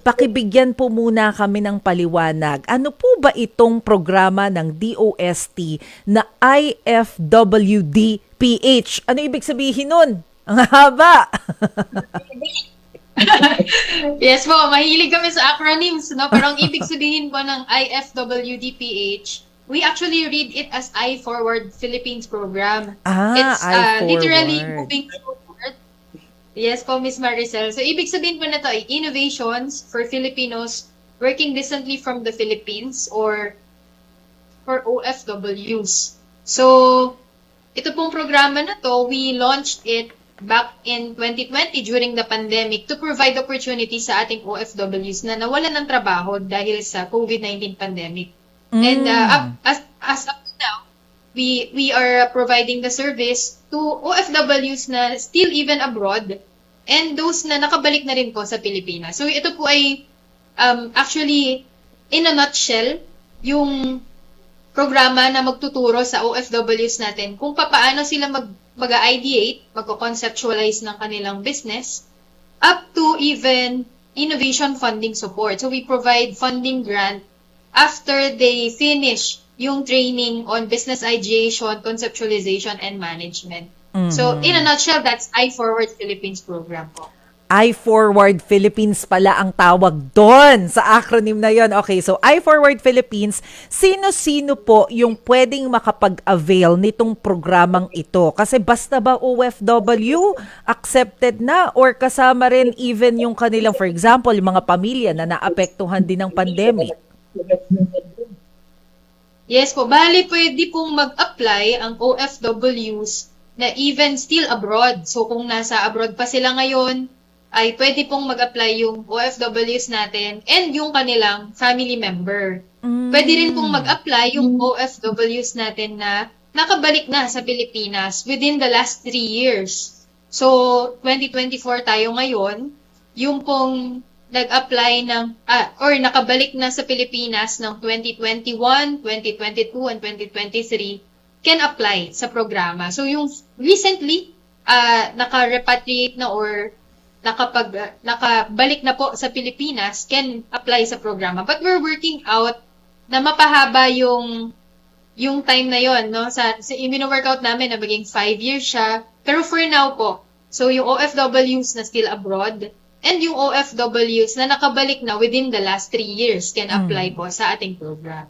Pakibigyan po muna kami ng paliwanag. Ano po ba itong programa ng DOST na IFWD-PH? Ano ibig sabihin nun? Ang haba! Yes po, mahilig kami sa acronyms, no? Pero ang ibig sabihin po ng IFWDPH, we actually read it as I Forward Philippines Program. Ah, It's uh, literally moving. Yes po, Miss Maricel. So, ibig sabihin po na to ay innovations for Filipinos working distantly from the Philippines or for OFWs. So, ito pong programa na to, we launched it back in 2020 during the pandemic to provide opportunity sa ating OFWs na nawalan ng trabaho dahil sa COVID-19 pandemic. And uh, up, as, as up we we are providing the service to OFWs na still even abroad and those na nakabalik na rin po sa Pilipinas. So ito po ay um, actually in a nutshell yung programa na magtuturo sa OFWs natin kung papaano sila mag mag-ideate, magko-conceptualize ng kanilang business up to even innovation funding support. So we provide funding grant after they finish yung training on business ideation, conceptualization, and management. So, in a nutshell, that's I-Forward Philippines program po. I-Forward Philippines pala ang tawag doon sa acronym na yon. Okay, so I-Forward Philippines, sino-sino po yung pwedeng makapag-avail nitong programang ito? Kasi basta ba OFW accepted na or kasama rin even yung kanilang, for example, yung mga pamilya na naapektuhan din ng pandemic? Yes po, bali pwede pong mag-apply ang OFWs na even still abroad. So, kung nasa abroad pa sila ngayon, ay pwede pong mag-apply yung OFWs natin and yung kanilang family member. Pwede rin pong mag-apply yung OFWs natin na nakabalik na sa Pilipinas within the last three years. So, 2024 tayo ngayon, yung pong nag-apply ng, ah, or nakabalik na sa Pilipinas ng 2021, 2022, and 2023 can apply sa programa. So, yung recently, ah, naka-repatriate na or nakapag uh, nakabalik na po sa Pilipinas can apply sa programa. But we're working out na mapahaba yung yung time na yon no sa, sa workout namin na maging 5 years siya pero for now po so yung OFWs na still abroad and yung OFWs na nakabalik na within the last 3 years can apply po sa ating program